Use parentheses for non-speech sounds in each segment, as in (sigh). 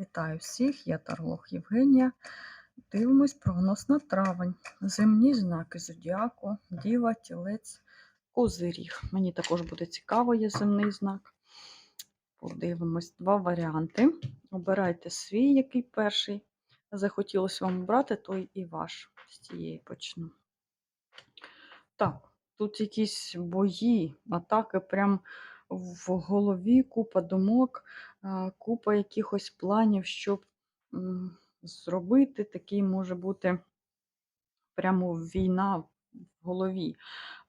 Вітаю всіх, я Тарлох Євгенія. Дивимось прогноз на травень. Земні знаки зодіаку, діва, тілець, козиріг. Мені також буде цікаво, є земний знак. Подивимось два варіанти. Обирайте свій, який перший. Захотілося вам обрати, той і ваш. З цієї почну. Так, тут якісь бої, атаки прям в голові, купа думок, купа якихось планів, щоб зробити. Такий може бути прямо війна в голові.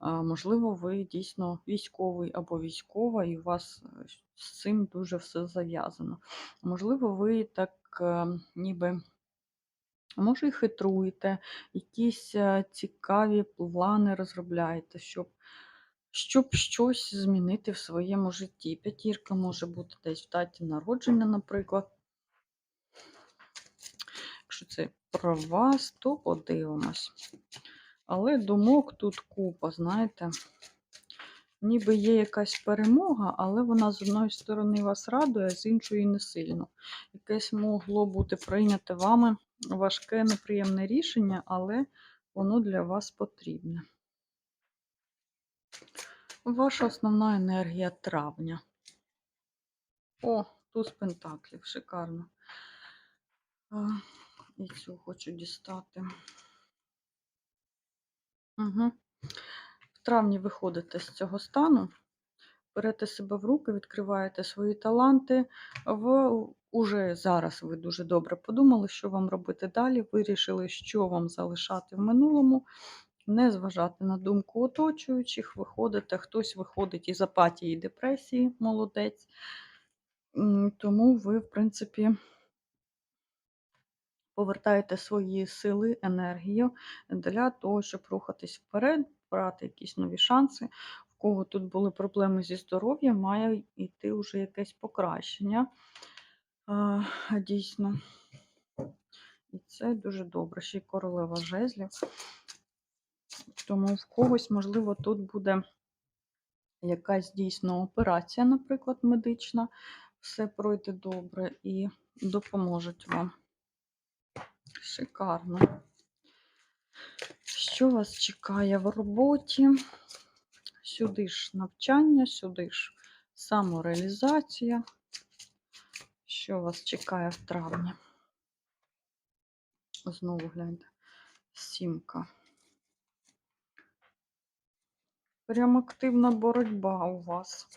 Можливо, ви дійсно військовий або військова, і у вас е, з цим дуже все зав'язано. Можливо, ви так е, ніби. Може, і хитруєте, якісь е, цікаві плани розробляєте, щоб, щоб щось змінити в своєму житті. П'ятірка може бути десь в даті народження, наприклад. Якщо це про вас, то подивимось. Але думок тут купа, знаєте. Ніби є якась перемога, але вона з одної сторони вас радує, а з іншої не сильно. Якесь могло бути прийняте вами важке, неприємне рішення, але воно для вас потрібне. Ваша основна енергія травня. О, туз пентаклів, шикарно. І цю хочу дістати. Угу. В травні виходите з цього стану, берете себе в руки, відкриваєте свої таланти. В уже зараз ви дуже добре подумали, що вам робити далі. Вирішили, що вам залишати в минулому, не зважати на думку оточуючих, виходите, хтось виходить із апатії і депресії, молодець. Тому ви, в принципі, повертаєте свої сили, енергію для того, щоб рухатись вперед, брати якісь нові шанси. В кого тут були проблеми зі здоров'ям, має йти вже якесь покращення. Дійсно. І це дуже добре. Ще й королева жезлів. Тому в когось, можливо, тут буде якась дійсно операція, наприклад, медична. Все пройде добре і допоможуть вам. Шикарно. Що вас чекає в роботі? Сюди ж навчання, сюди ж самореалізація. Що вас чекає в травні? Знову гляньте. Сімка. Прям активна боротьба у вас.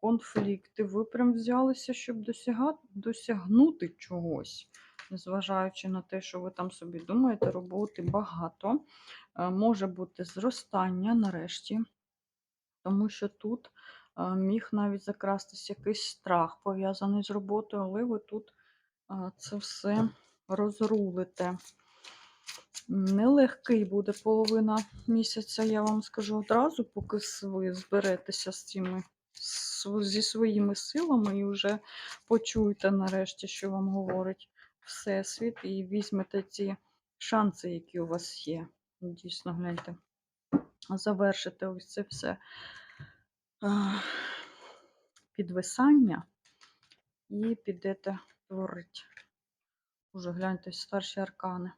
Конфлікти. Ви прям взялися, щоб досягати, досягнути чогось. Незважаючи на те, що ви там собі думаєте, роботи багато. Е, Може бути зростання нарешті, тому що тут е, міг навіть закрастись якийсь страх пов'язаний з роботою, але ви тут е, це все розрулите. Нелегкий буде половина місяця, я вам скажу одразу, поки ви зберетеся з цими зі своїми силами і вже почуєте нарешті, що вам говорить Всесвіт, і візьмете ці шанси, які у вас є. Дійсно, гляньте. Завершите ось це все підвисання і підете творити. Уже гляньте старші аркани.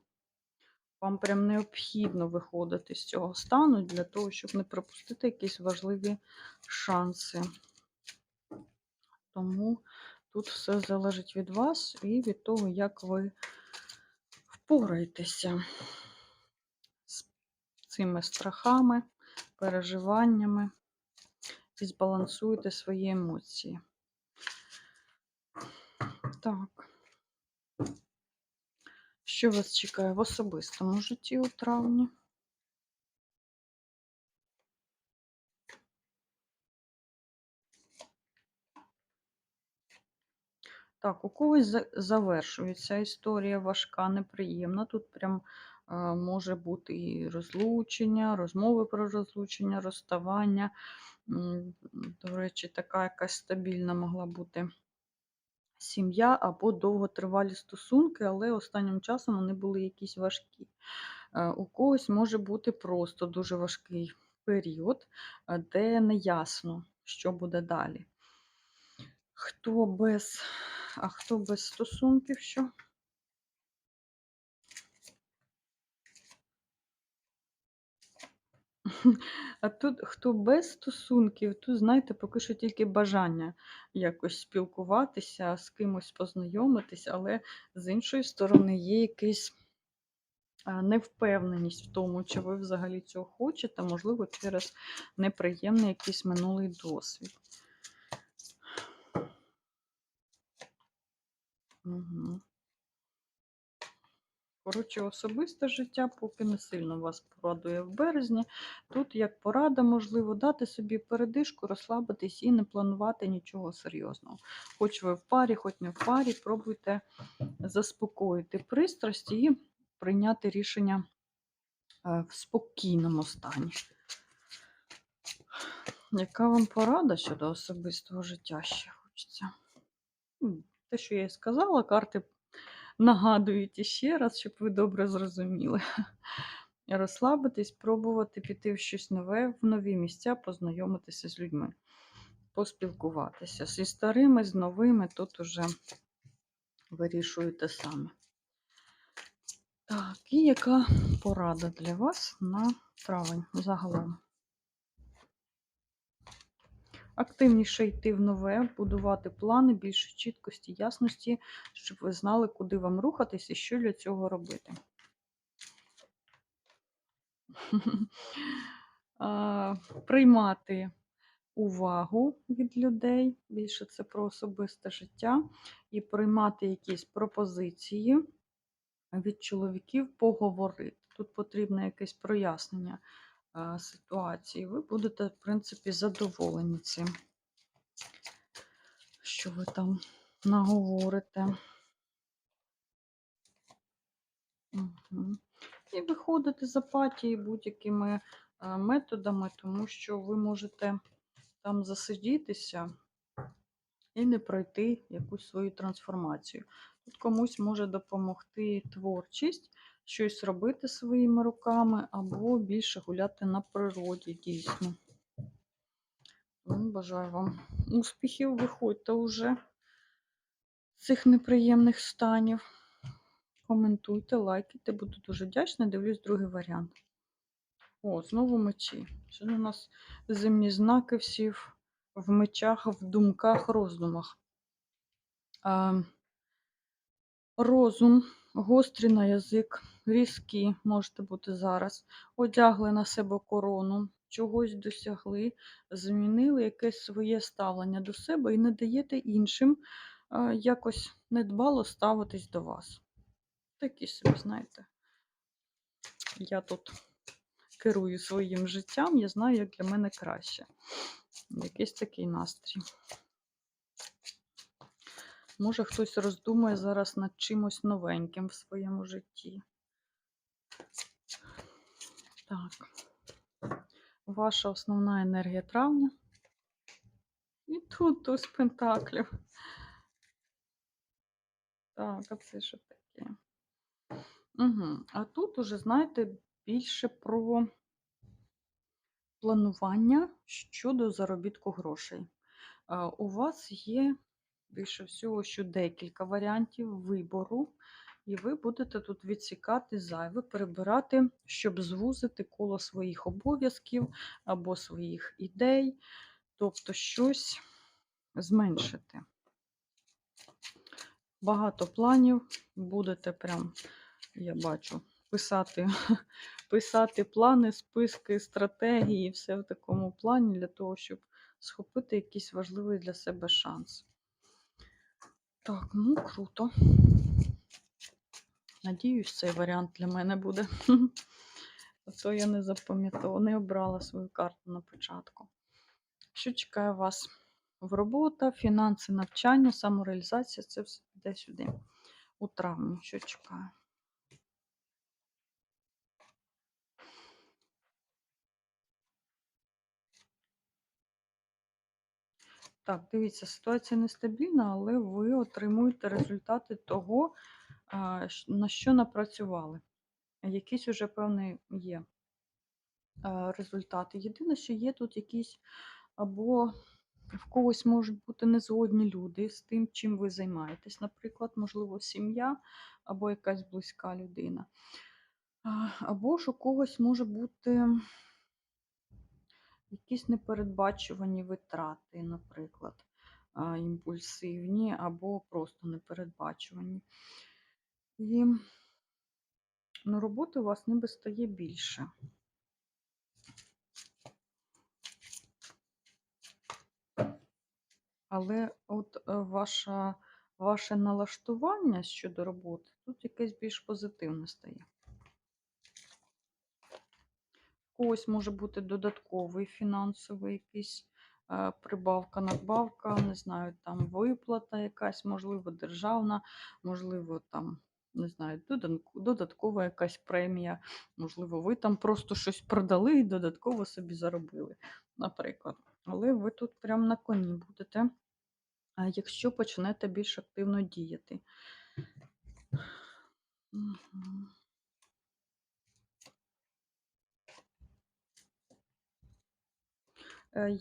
Вам прям необхідно виходити з цього стану для того, щоб не пропустити якісь важливі шанси. Тому тут все залежить від вас і від того, як ви впораєтеся з цими страхами, переживаннями і збалансуєте свої емоції. Так. Що вас чекає в особистому житті у травні? Так, у когось завершується історія важка, неприємна. Тут прям може бути і розлучення, розмови про розлучення, розставання. До речі, така якась стабільна могла бути сім'я або довготривалі стосунки, але останнім часом вони були якісь важкі. Е, У когось може бути просто дуже важкий період, е, де не ясно, що буде далі. Хто без, а хто без стосунків, що? (laughs) А тут хто без стосунків, тут, знаєте, поки що тільки бажання якось спілкуватися, з кимось познайомитись, але з іншої сторони є якийсь невпевненість в тому, чи ви взагалі цього хочете, можливо, через неприємний якийсь минулий досвід. Угу. Коротше, особисте життя поки не сильно вас порадує в березні. Тут, як порада, можливо, дати собі передишку, розслабитись і не планувати нічого серйозного. Хоч ви в парі, хоч не в парі, пробуйте заспокоїти пристрасті і прийняти рішення е, в спокійному стані. Яка вам порада щодо особистого життя ще хочеться? Те, що я і сказала, карти нагадують іще раз, щоб ви добре зрозуміли. (laughs) Розслабитись, пробувати піти в щось нове, в нові місця, познайомитися з людьми, поспілкуватися. Зі старими, з новими, тут уже вирішуєте самі. Так, і яка порада для вас на травень загалом? Активніше йти в нове, будувати плани, більше чіткості, ясності, щоб ви знали, куди вам рухатись і що для цього робити. (laughs) Приймати увагу від людей, більше це про особисте життя, і приймати якісь пропозиції від чоловіків поговорити. Тут потрібне якесь прояснення ситуації. Ви будете, в принципі, задоволені цим, що ви там наговорите. Угу. І виходити з апатії будь-якими е, методами, тому що ви можете там засидітися і не пройти якусь свою трансформацію. Тут комусь може допомогти творчість, щось робити своїми руками, або більше гуляти на природі, дійсно. Ну, Бажаю вам успіхів, виходьте вже з цих неприємних станів. Коментуйте, лайкайте, буду дуже вдячна. Дивлюсь другий варіант. О, знову мечі. Що у нас зимні знаки всі в, мечах, в думках, роздумах. А, розум, гострий на язик, різкі можете бути зараз. Одягли на себе корону, чогось досягли, змінили якесь своє ставлення до себе і не даєте іншим а, якось недбало ставитись до вас. Такі собі, знаєте, я тут керую своїм життям, я знаю, як для мене краще. Якийсь такий настрій. Може, хтось роздумує зараз над чимось новеньким в своєму житті. Так, ваша основна енергія травня. І тут туз пентаклів. Так, а це що таке? Угу. А тут уже, знаєте, більше про планування щодо заробітку грошей. У вас є більше всього, що декілька варіантів вибору, і ви будете тут відсікати зайве, перебирати, щоб звузити коло своїх обов'язків або своїх ідей, тобто щось зменшити. Багато планів будете прям, я бачу, писати писати плани, списки, стратегії, все в такому плані, для того, щоб схопити якийсь важливий для себе шанс. Так, ну круто. Надіюсь, цей варіант для мене буде. (laughs) А то я не запам'ятала, не обрала свою карту на початку. Що чекає вас? В робота, фінанси, навчання, самореалізація це все йде сюди. У травні, що чекає? Так, дивіться, ситуація нестабільна, але ви отримуєте результати того, на що напрацювали. Якийсь уже певний є результати. Єдине, що є тут якісь або В когось можуть бути незгодні люди з тим, чим ви займаєтесь. Наприклад, можливо, сім'я або якась близька людина. Або ж у когось може бути якісь непередбачувані витрати, наприклад, імпульсивні або просто непередбачувані. І ну, роботи у вас ніби стає більше. Але от е, ваша, ваше налаштування щодо роботи тут якесь більш позитивне стає. У когось може бути додатковий фінансовий якийсь е, прибавка, надбавка, не знаю, там виплата якась, можливо, державна, можливо, там, не знаю, додаткова якась премія, можливо, ви там просто щось продали і додатково собі заробили, наприклад. Але ви тут прям на коні будете, якщо почнете більш активно діяти.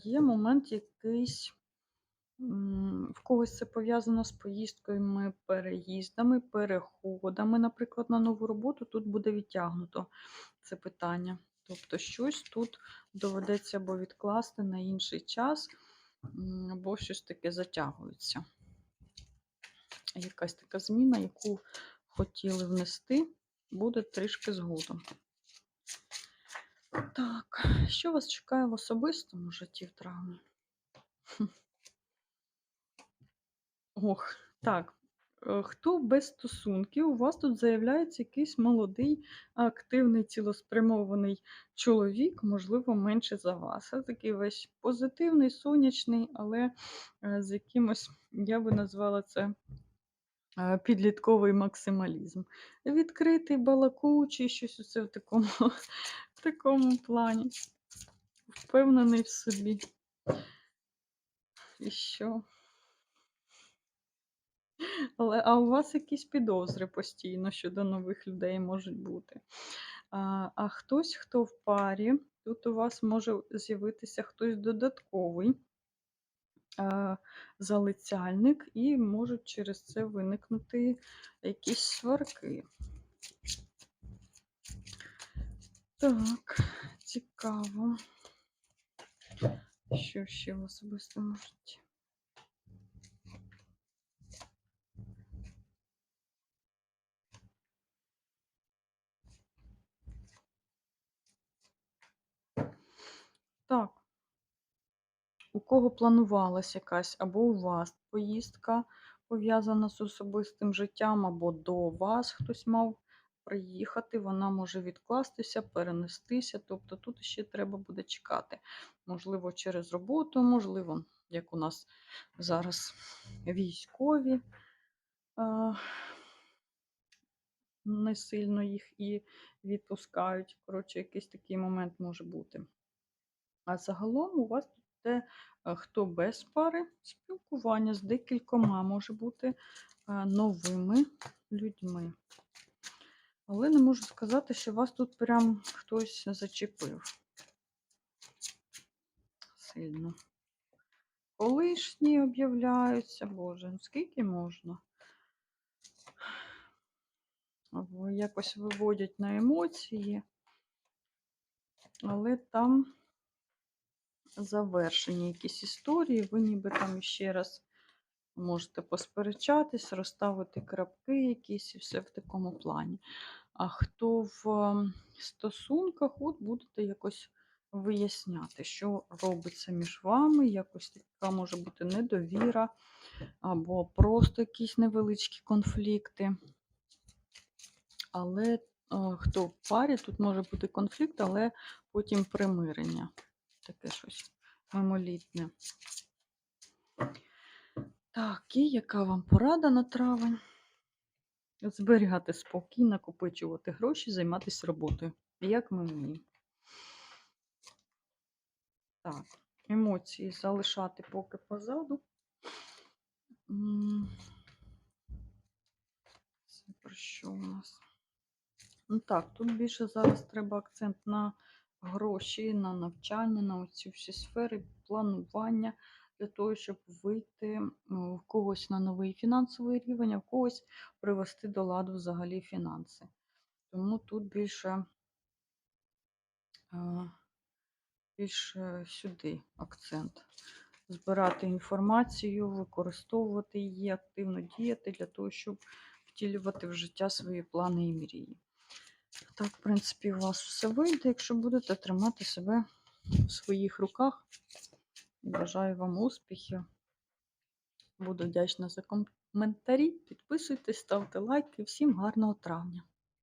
Є момент якийсь, в когось це пов'язано з поїздками, переїздами, переходами, наприклад, на нову роботу. Тут буде відтягнуто це питання. Тобто щось тут доведеться або відкласти на інший час, або щось таке затягується. Якась така зміна, яку хотіли внести, буде трішки згодом. Так, що вас чекає в особистому житті в травні? Ох, так. е, Хто без стосунків, у вас тут заявляється якийсь молодий, активний, цілеспрямований чоловік, можливо, менше за вас. А такий весь позитивний, сонячний, але е, з якимось, я би назвала це е, підлітковий максималізм. Відкритий, балакучий, щось усе в такому, в такому плані. Впевнений в собі. І що? Але а у вас якісь підозри постійно щодо нових людей можуть бути. А, а хтось, хто в парі, тут у вас може з'явитися хтось додатковий а, залицяльник, і можуть через це виникнути якісь сварки. Так, цікаво. Що ще в особистому житті? Так. У кого планувалась якась або у вас поїздка пов'язана з особистим життям, або до вас хтось мав приїхати, вона може відкластися, перенестися. Тобто тут ще треба буде чекати. Можливо, через роботу, можливо, як у нас зараз військові. Не сильно їх і відпускають. Коротше, якийсь такий момент може бути. А загалом у вас тут те, е, хто без пари, спілкування з декількома може бути е, новими людьми. Але не можу сказати, що вас тут прям хтось зачепив. Сильно. Колишні об'являються, боже, ну скільки можна? Або Якось виводять на емоції, але там завершені якісь історії, ви ніби там ще раз можете посперечатись, розставити крапки якісь і все в такому плані. А хто в ем, стосунках, от будете якось виясняти, що робиться між вами, якось така може бути недовіра, або просто якісь невеличкі конфлікти. Але е, хто в парі, тут може бути конфлікт, але потім примирення. Таке щось мимолітне. Так, і яка вам порада на травень? Зберігати спокій, накопичувати гроші, займатися роботою. Як ми вміємо. Так, емоції залишати поки позаду. Це про що у нас? Ну так, тут більше зараз треба акцент на гроші, на навчання, на оці всі сфери, планування, для того, щоб вийти в когось на новий фінансовий рівень, а в когось привести до ладу взагалі фінанси. Тому тут більше, е, більше сюди акцент. Збирати інформацію, використовувати її, активно діяти для того, щоб втілювати в життя свої плани і мрії. Так, в принципі, у вас все вийде, якщо будете тримати себе в своїх руках. Бажаю вам успіхів. Буду вдячна за коментарі. Підписуйтесь, ставте лайки. Всім гарного травня!